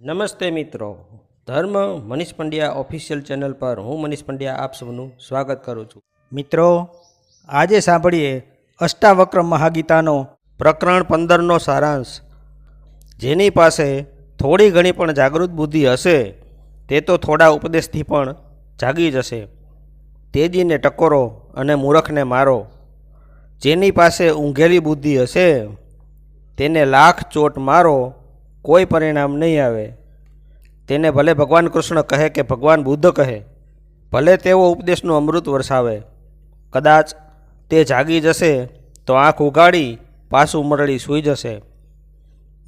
નમસ્તે મિત્રો. ધર્મ મનીષ પંડ્યા ઓફિશિયલ ચેનલ પર હું મનીષ પંડ્યા આપ સૌનું સ્વાગત કરું છું. મિત્રો, આજે સાંભળીએ અષ્ટાવક્ર મહાગીતાનો પ્રકરણ પંદરનો સારાંશ. જેની પાસે થોડી ઘણી પણ જાગૃત બુદ્ધિ હશે, તે તો થોડા ઉપદેશથી પણ જાગી જશે. તેજીને ટકોરો અને મૂરખને મારો. જેની પાસે ઊંઘેલી બુદ્ધિ હશે, તેને લાખ ચોટ મારો કોઈ પરિણામ નહીં આવે. તેને ભલે ભગવાન કૃષ્ણ કહે કે ભગવાન બુદ્ધ કહે, ભલે તેઓ ઉપદેશનું અમૃત વરસાવે, કદાચ તે જાગી જશે તો આંખ ઉગાડી પાછું મરળી સૂઈ જશે.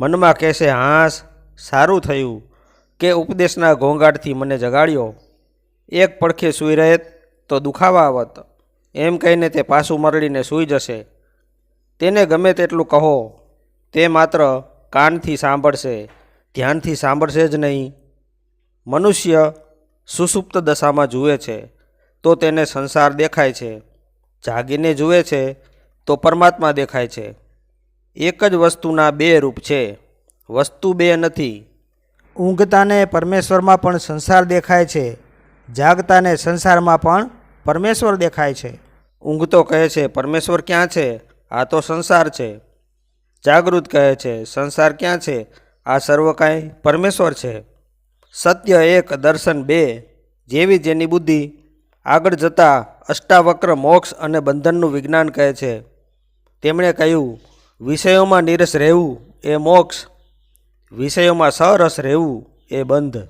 મનમાં કહેશે હાસ સારું થયું કે ઉપદેશના ઘોંઘાટથી મને જગાડ્યો. એક પડખે સૂઈ રહે તો દુખાવા આવત. એમ કહીને તે પાછું મરળીને સૂઈ જશે. તેને ગમે તેટલું કહો, તે માત્ર કાનથી સાંભળશે, ધ્યાનથી સાંભળશે જ નહીં. મનુષ્ય સુસુપ્ત દશામાં જુએ છે, તો તેને સંસાર દેખાય છે. જાગીને જુએ છે, તો પરમાત્મા દેખાય છે. એક જ વસ્તુના બે રૂપ છે, વસ્તુ બે નથી. ઊંઘતાને પરમેશ્વરમાં પણ સંસાર દેખાય છે, જાગતાને સંસારમાં પણ પરમેશ્વર દેખાય છે. ઊંઘ તો કહે છે, પરમેશ્વર ક્યાં છે? આ તો સંસાર છે. જાગૃત કહે છે, સંસાર ક્યાં છે? આ સર્વ કાંઈ પરમેશ્વર છે. સત્ય એક, દર્શન બે, જેવી જેની બુદ્ધિ. આગળ જતાં અષ્ટાવક્ર, મોક્ષ અને બંધનનું વિજ્ઞાન કહે છે. તેમણે કહ્યું, વિષયોમાં નીરસ રહેવું એ મોક્ષ, વિષયોમાં સરસ રહેવું એ બંધ.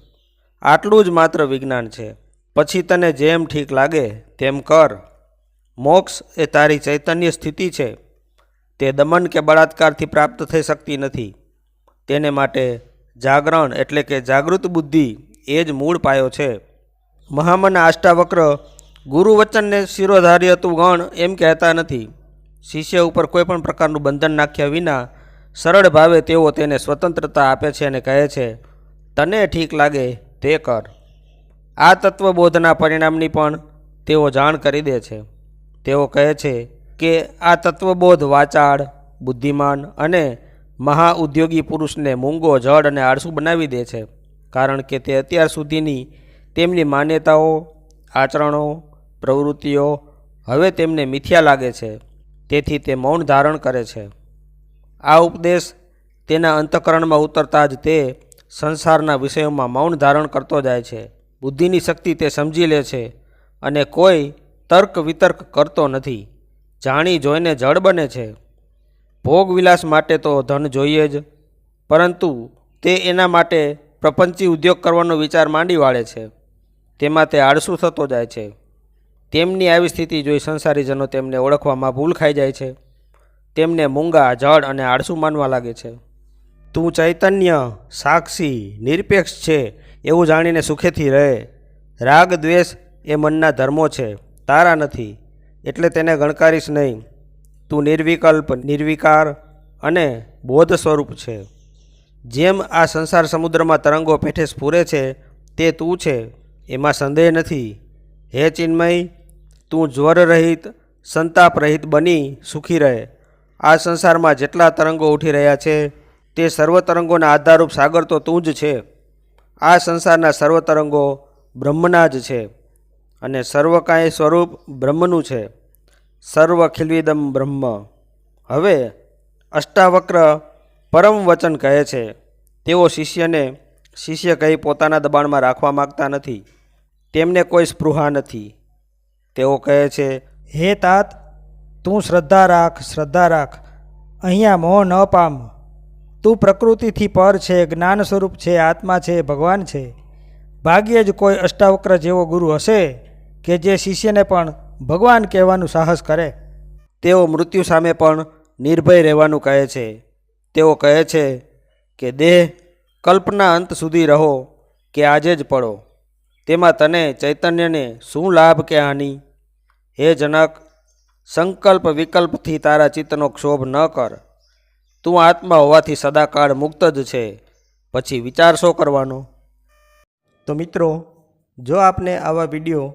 આટલું જ માત્ર વિજ્ઞાન છે. પછી તને જેમ ઠીક લાગે, તેમ કર. મોક્ષ એ તારી ચૈતન્ય સ્થિતિ છે. તે દમન કે બળાત્કારથી પ્રાપ્ત થઈ શકતી નથી. તેને માટે જાગરણ એટલે કે જાગૃત બુદ્ધિ એ જ મૂળ પાયો છે. મહામના આષ્ટાવક્ર, ગુરુ વચનને શિરોધારી હતું ગણ એમ કહેતા નથી. શિષ્ય ઉપર કોઈ પણ પ્રકારનું બંધન નાખ્યા વિના સરળ ભાવે તેઓ તેને સ્વતંત્રતા આપે છે અને કહે છે, તને ઠીક લાગે તે કર. આ તત્વબોધના પરિણામની પણ તેઓ જાણ કરી દે છે. તેઓ કહે છે કે આ તત્વબોધ વાચાળ, બુદ્ધિમાન અને મહાઉદ્યોગી પુરુષને મૂંગો જડ અને આળસુ બનાવી દે છે, કારણ કે તે અત્યાર સુધીની તેમની માન્યતાઓ, આચરણો, પ્રવૃત્તિઓ હવે તેમને મિથ્યા લાગે છે, તેથી તે મૌન ધારણ કરે છે. આ ઉપદેશ તેના અંતઃકરણમાં ઉતરતા જ તે સંસારના વિષયોમાં મૌન ધારણ કરતો જાય છે. બુદ્ધિની શક્તિ તે સમજી લે છે અને કોઈ તર્ક વિતર્ક કરતો નથી. જાણી જોઈને જળ બને છે. ભોગવિલાસ માટે તો ધન જોઈએ જ, પરંતુ તે એના માટે પ્રપંચી ઉદ્યોગ કરવાનો વિચાર માંડી વાળે છે. તેમાં તે આળસુ થતો જાય છે. તેમની આવી સ્થિતિ જોઈ સંસારીજનો તેમને ઓળખવામાં ભૂલ ખાઈ જાય છે. તેમને મૂંગા, જળ અને આળસુ માનવા લાગે છે. તું ચૈતન્ય, સાક્ષી, નિરપેક્ષ છે એવું જાણીને સુખેથી રહે. રાગ, દ્વેષ એ મનના ધર્મો છે. તારા નથી. એટલે તેને ગણકારીશ નહીં. તું નિર્વિકલ્પ, નિર્વિકાર અને બોધ સ્વરૂપ છે. જેમ આ સંસાર સમુદ્રમાં તરંગો પેઠે સ્ફૂરે છે, તે તું છે. એમાં સંદેહ નથી. હે ચિન્મય, તું જ્વર રહિત, સંતાપ રહિત બની, સુખી રહે. આ સંસારમાં જેટલા તરંગો ઉઠી રહ્યા છે, તે સર્વ તરંગોના આધારરૂપ સાગર તો તું જ છે. આ સંસારના સર્વ તરંગો બ્રહ્મના જ છે. અને સર્વકાય સ્વરૂપ બ્રહ્મનું છે. સર્વ ખિલવિદમ બ્રહ્મ. હવે અષ્ટાવક્ર પરમ વચન કહે છે. તેઓ શિષ્યને શિષ્ય કહી પોતાના દબાણમાં રાખવા માગતા નથી. તેમને કોઈ સ્પૃહા નથી. તેઓ કહે છે, હે તાત, તું શ્રદ્ધા રાખ શ્રદ્ધા રાખ. અહીંયા મોહ ન પામ. તું પ્રકૃતિથી પર છે જ્ઞાન સ્વરૂપ છે, આત્મા છે, ભગવાન છે. ભાગ્યે જ કોઈ અષ્ટાવક્ર જેવો ગુરુ હશે? કે જે શિષ્યને પણ ભગવાન કહેવાનું સાહસ કરે, તેઓ મૃત્યુ સામે પણ નિર્ભય રહેવાનું કહે છે. તેઓ કહે છે કે, દેહ કલ્પના અંત સુધી રહો કે આજે જ પડો. તેમાં તને ચૈતન્યને શું લાભ કે હાનિ? હે જનક, સંકલ્પ વિકલ્પથી તારા ચિત્તનો ક્ષોભ ન કર. તું આત્મા હોવાથી સદાકાળ મુક્ત જ છે. પછી વિચાર શો કરવાનો. તો મિત્રો, જો આપને આવા વીડિયો